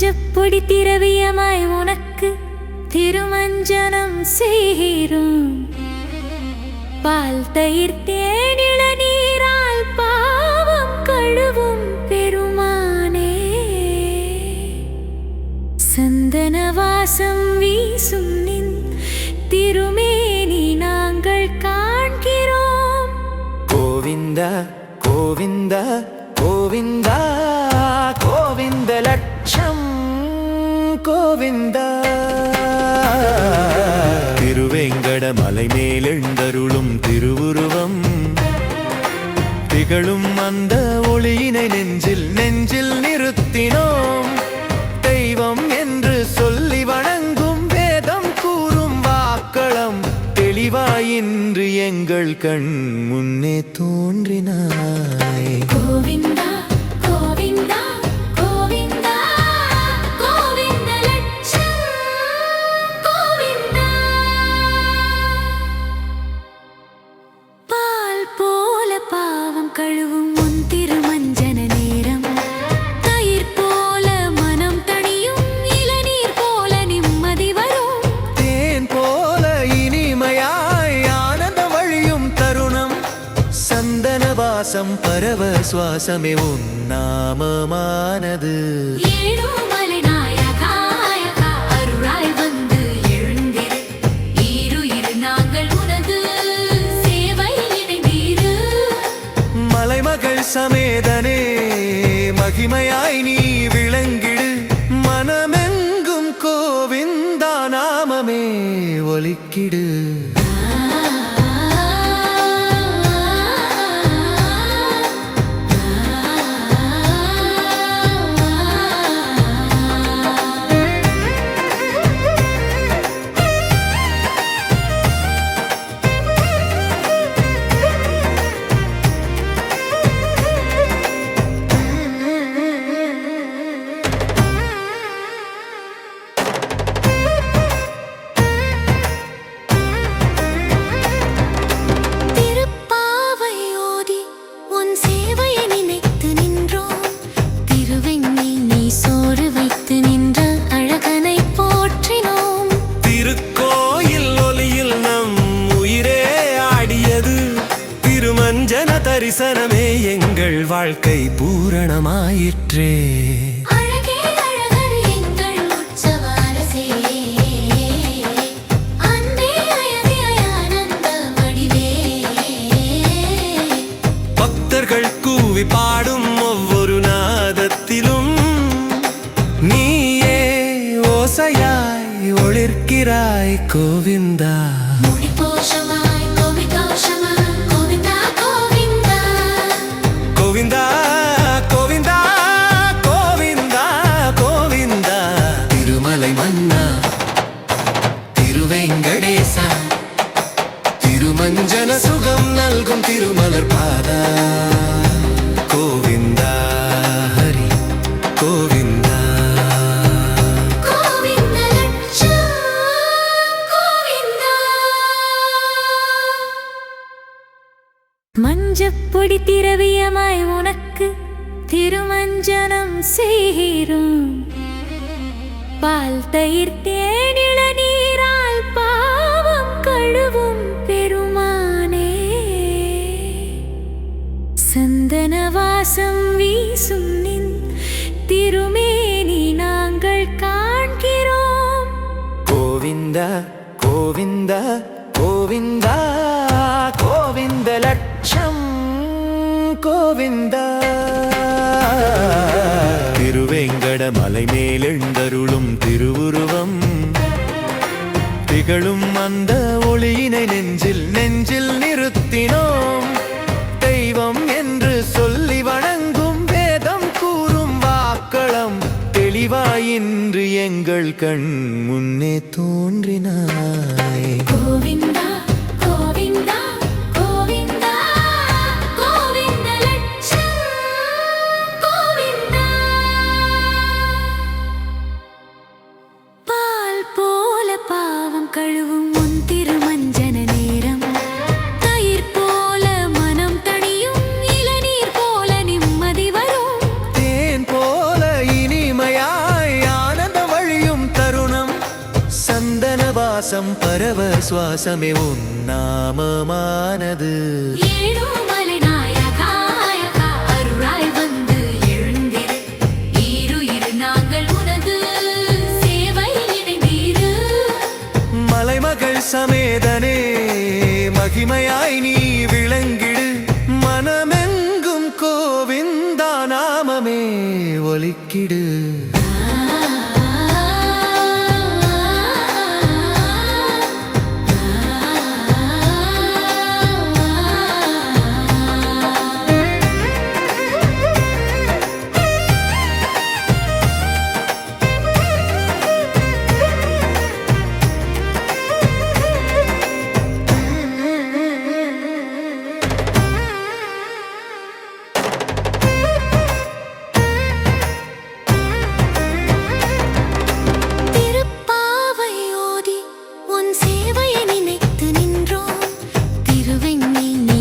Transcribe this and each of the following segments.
மஞ்சப்பொடி திரவியமாய் உனக்கு திருமஞ்சனம் செய்கிறோம் பால் தயிர் தேனிள நீரால் பாவம் கழுவும் பெருமானே. சந்தன வாசம் வீசும் நின் திருமேனி நாங்கள் காண்கிறோம். கோவிந்தா கோவிந்தா கோவிந்தா. மலை மேலெழுந்தருளும் திருவுருவம். திகழும் அந்த ஒளியினை நெஞ்சில் நெஞ்சில் நிறுத்தினோம். தெய்வம் என்று சொல்லி வணங்கும் வேதம் கூறும் வாக்களம் தெளிவாயின்று எங்கள் கண் முன்னே தோன்றினாய். கோவிந்தா உனது சேவையில் இணைந்தீரு. மலைமகள் சமேதனே மகிமையாய் நீ தரிசனமே எங்கள் வாழ்க்கை பூரணமாயிற்றே. பால் வீசும் நின் திருமேனி நாங்கள் காண்கிறோம். கோவிந்த கோவிந்த திகழும் அந்த ஒளியினை நெஞ்சில் நெஞ்சில் நிறுத்தினோம். தெய்வம் என்று சொல்லி வணங்கும் வேதம் கூறும் வாக்களம் தெளிவாயின்று எங்கள் கண் முன்னே தோன்றினாய். கோவிந்தா உனது சேவையில் இணைந்தீரு. மலைமகள் சமேதனே மகிமையாய் நீ விளங்கிடு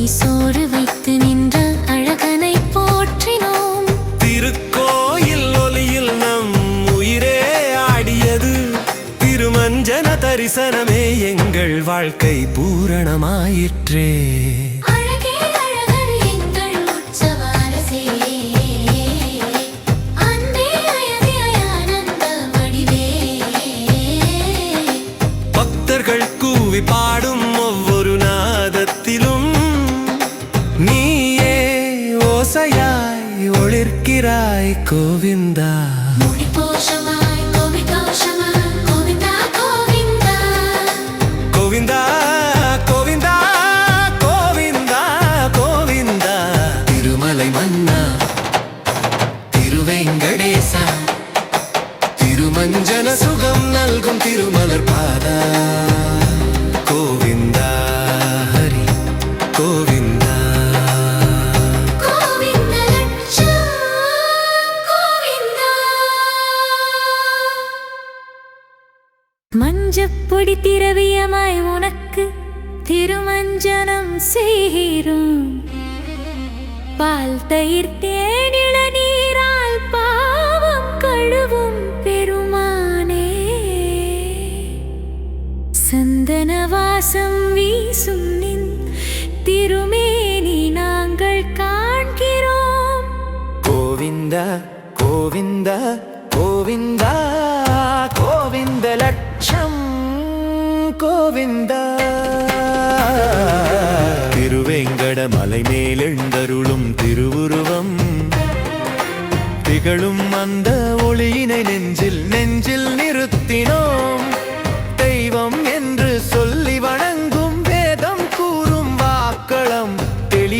சோறு வைத்து நின்ற அழகனை போற்றினோம். திருக்கோயில் ஒலியில் நம் உயிரே ஆடியது திருமஞ்சன தரிசனமே எங்கள் வாழ்க்கை பூரணமாயிற்றே சுகம் நல்கும் திருமலர் பாதா. கோவிந்தா ஹரி கோவிந்தா. மஞ்சப்பொடி திரவியமாய் உனக்கு திருமஞ்சனம் செய்கிறோம் பால் தயிர் சந்தன வீசும் நின் திருமேனி நாங்கள் காண்கிறோம். கோவிந்தா கோவிந்தா கோவிந்தா கோவிந்த லட்சம் கோவிந்தா. திருவேங்கட மலை மேலெழுந்தருளும் திருவுருவம். திகழும் அந்த ஒளியினை நெஞ்சில் நெஞ்சில் நிறுத்தினோம்.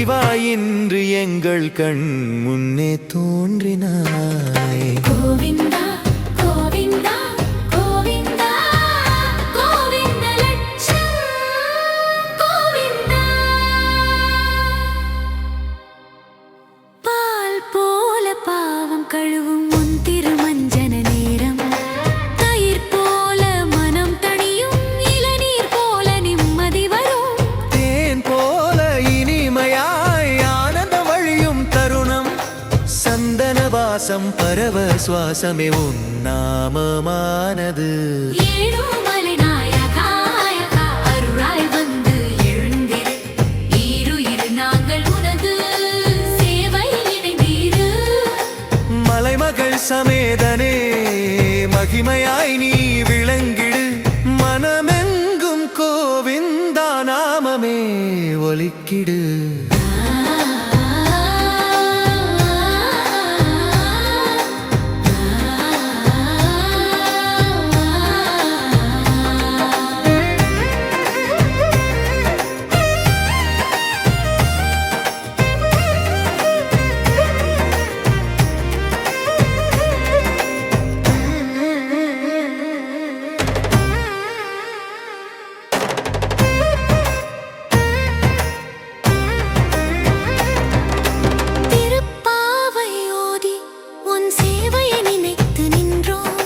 தெளிவாயின்று எங்கள் கண் முன்னே தோன்றினாய். கோவிந்தா பரவ சுவாசமே உன் உன் நினைத்து நின்றோம்.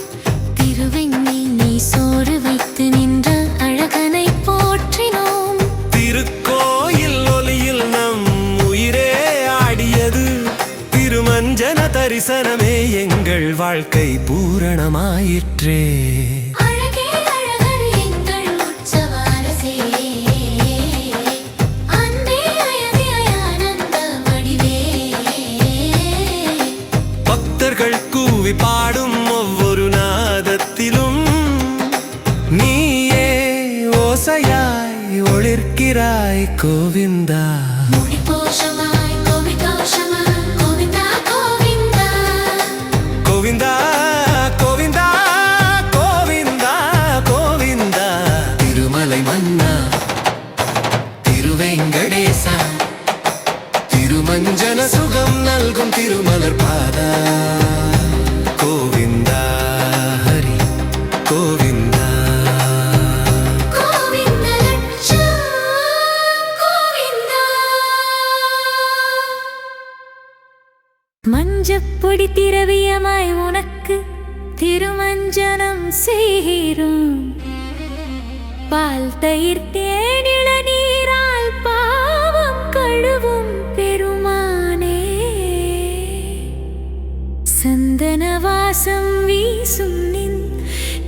திருவெண்ணை நீ சோறு வைத்து நின்ற அழகனை போற்றினோம். திருக்கோயில் ஒலியில் நம் உயிரே ஆடியது. திருமஞ்சன தரிசனமே எங்கள் வாழ்க்கை பூரணமாயிற்றே. நடேச திருமஞ்சன சுகம் நல்கும் திருமலர் பாதா. கோவிந்தா ஹரி கோவிந்தா. மஞ்சப்பொடி திரவியமாய் உனக்கு திருமஞ்சனம் செய்கிறோம் பால் தயிர் தேனி சுவாசம் வீசும் நின்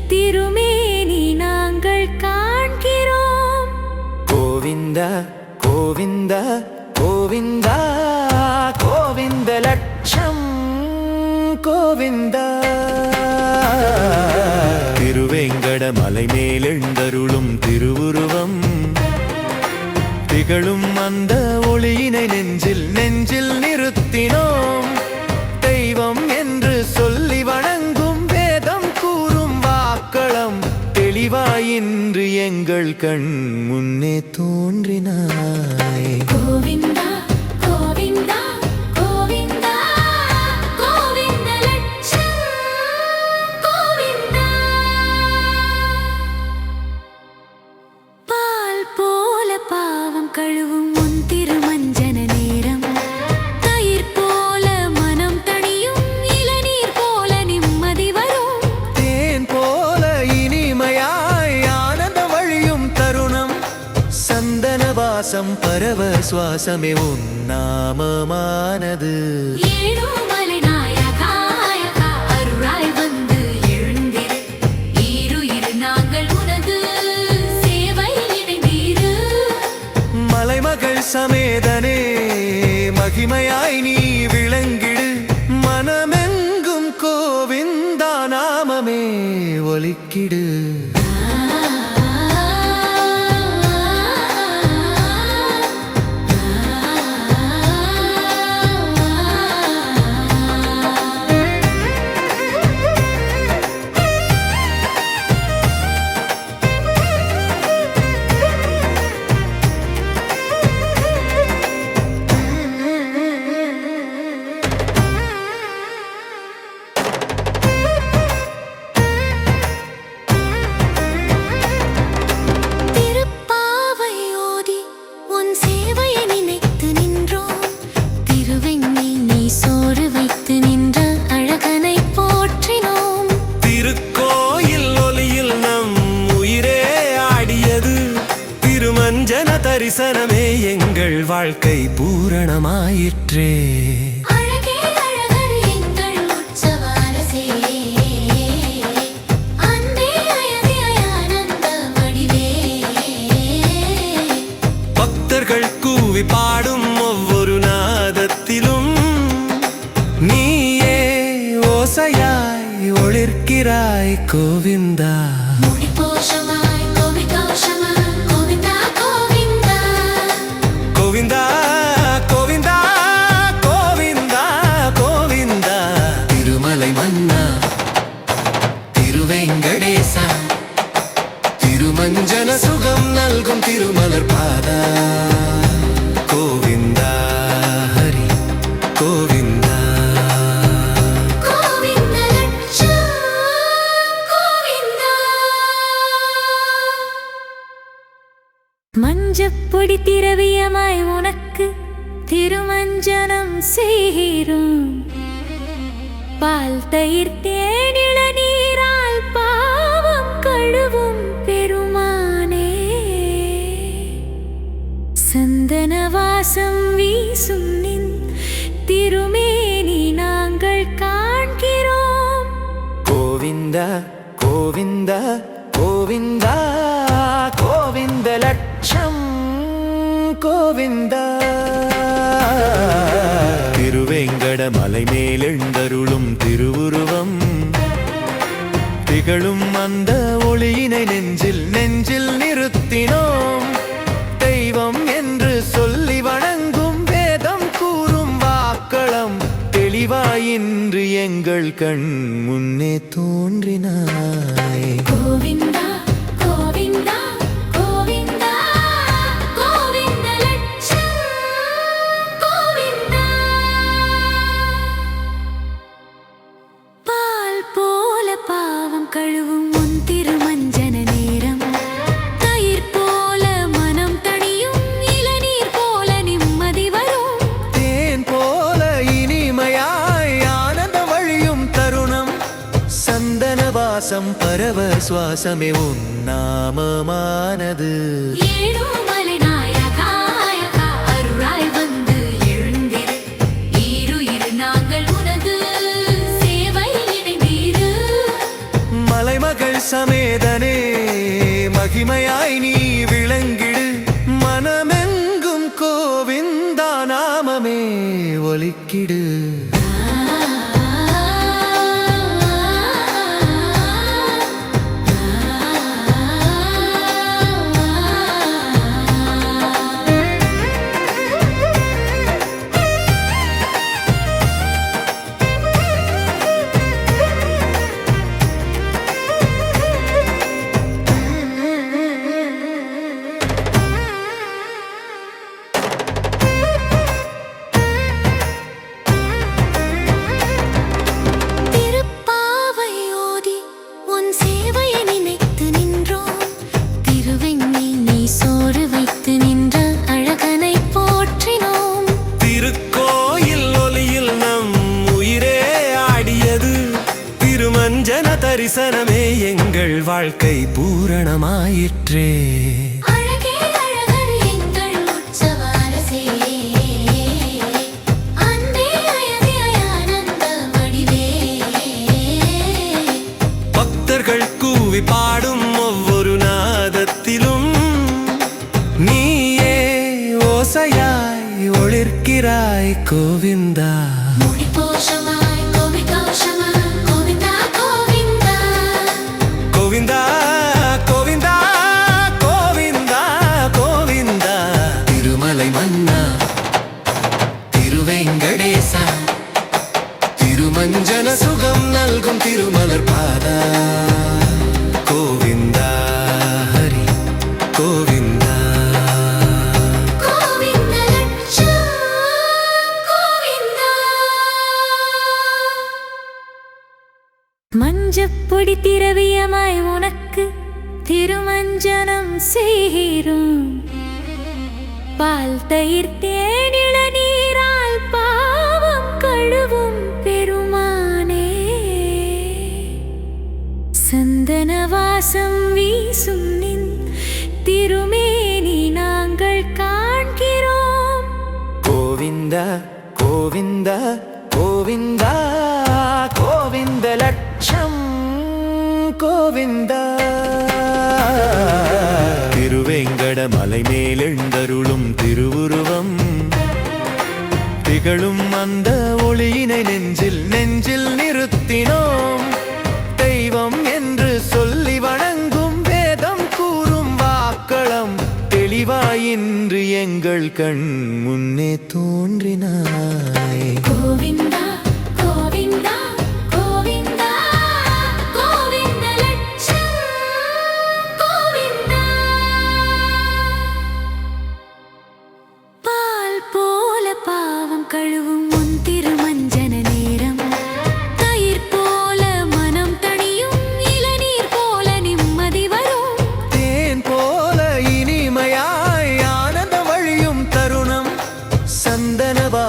திருமேனி நாங்கள் காண்கிறோம். கோவிந்த கோவிந்த கோவிந்த கோவிந்த லட்சம் கோவிந்த. திருவேங்கட மலை மேலே കൺമുന്നേ തോ This. வாழ்க்கை பூரணமாயிற்றே. திருமலை மன்னா. திருவேங்கடேச. திருமஞ்சன சுகம் നൽകും திரு நிறைந்த திருவேங்கட மலை மேலெழுந்தருளும் திருவுருவம். திகழும் அந்த ஒளியினை நெஞ்சில் நெஞ்சில் நிறுத்தினோம். தெய்வம் என்று சொல்லி வணங்கும் வேதம் கூறும் வாக்களம் தெளிவாயின்று எங்கள் கண் முன்னே தோன்றினாய். கோவிந்த உற்சவ சுவாசமே உன் நாமமானது. மலைமகள் சமேதனே மகிமையாய் நீ விளங்கிடு. மனமெங்கும் கோவிந்தா நாமமே ஒலிக்கிடு. தயிர் தேனில நீரால் பாவம் கழுவும் பெருமானே. சந்தன வாசம் வீசும் நின் திருமேனி நாங்கள் காண்கிறோம். கோவிந்த கோவிந்த கோவிந்தா கோவிந்த லட்சம் கோவிந்தா. திருவேங்கட மலை மேலெழுந்தருளும் திரு திருவுருவம் திகழும் அந்த ஒளியினை நெஞ்சில் நெஞ்சில் நிறுத்தினோம். தெய்வம் என்று சொல்லி வணங்கும் வேதம் கூறும் வாக்களம் தெளிவாயின்று எங்கள் கண் முன்னே தோன்றினார்.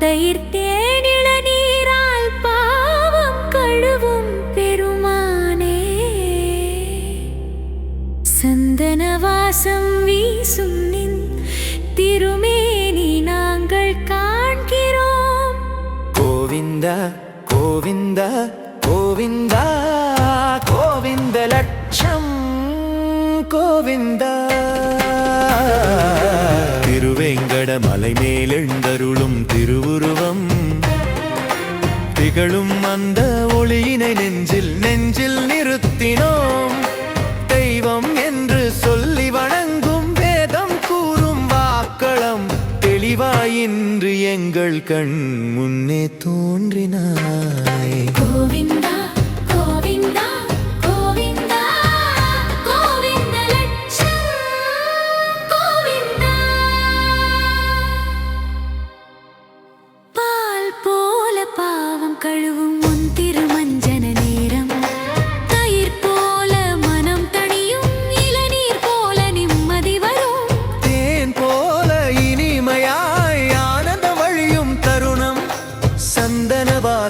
தயிர் தேனில நீரால் பாவம் கழுவும் பெருமானே. சந்தன வாசம் வீசும் நின் திருமேனி நாங்கள் காண்கிறோம். கோவிந்த கோவிந்த கோவிந்தா கோவிந்த லட்சம் கோவிந்தா. திருவேங்கட மலை மேலெழுந்தருளும் திருவுருவம். திகழும் அந்த ஒளியினை நெஞ்சில் நெஞ்சில் நிறுத்தினோம். தெய்வம் என்று சொல்லி வணங்கும் வேதம் கூறும் வாக்களம் தெளிவாயின்று எங்கள் கண் முன்னே தோன்றினாய். கோவின்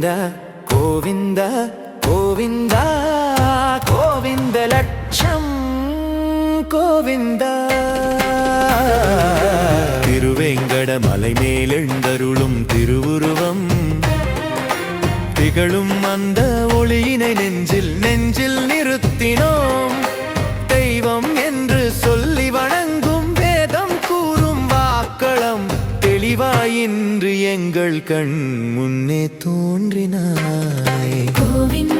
கோவிந்த கோவிந்த கோவிந்த கோவிந்த லட்சம் கோவிந்த. திருவேங்கட மலை மேலெழுந்தருளும் திருவுருவம். திகழும் அந்த ஒளியினை நெஞ்சில் நெஞ்சில் நிறுத்தினோம். எங்கள் கண் முன்னே தோன்றினாய். கோவிந்த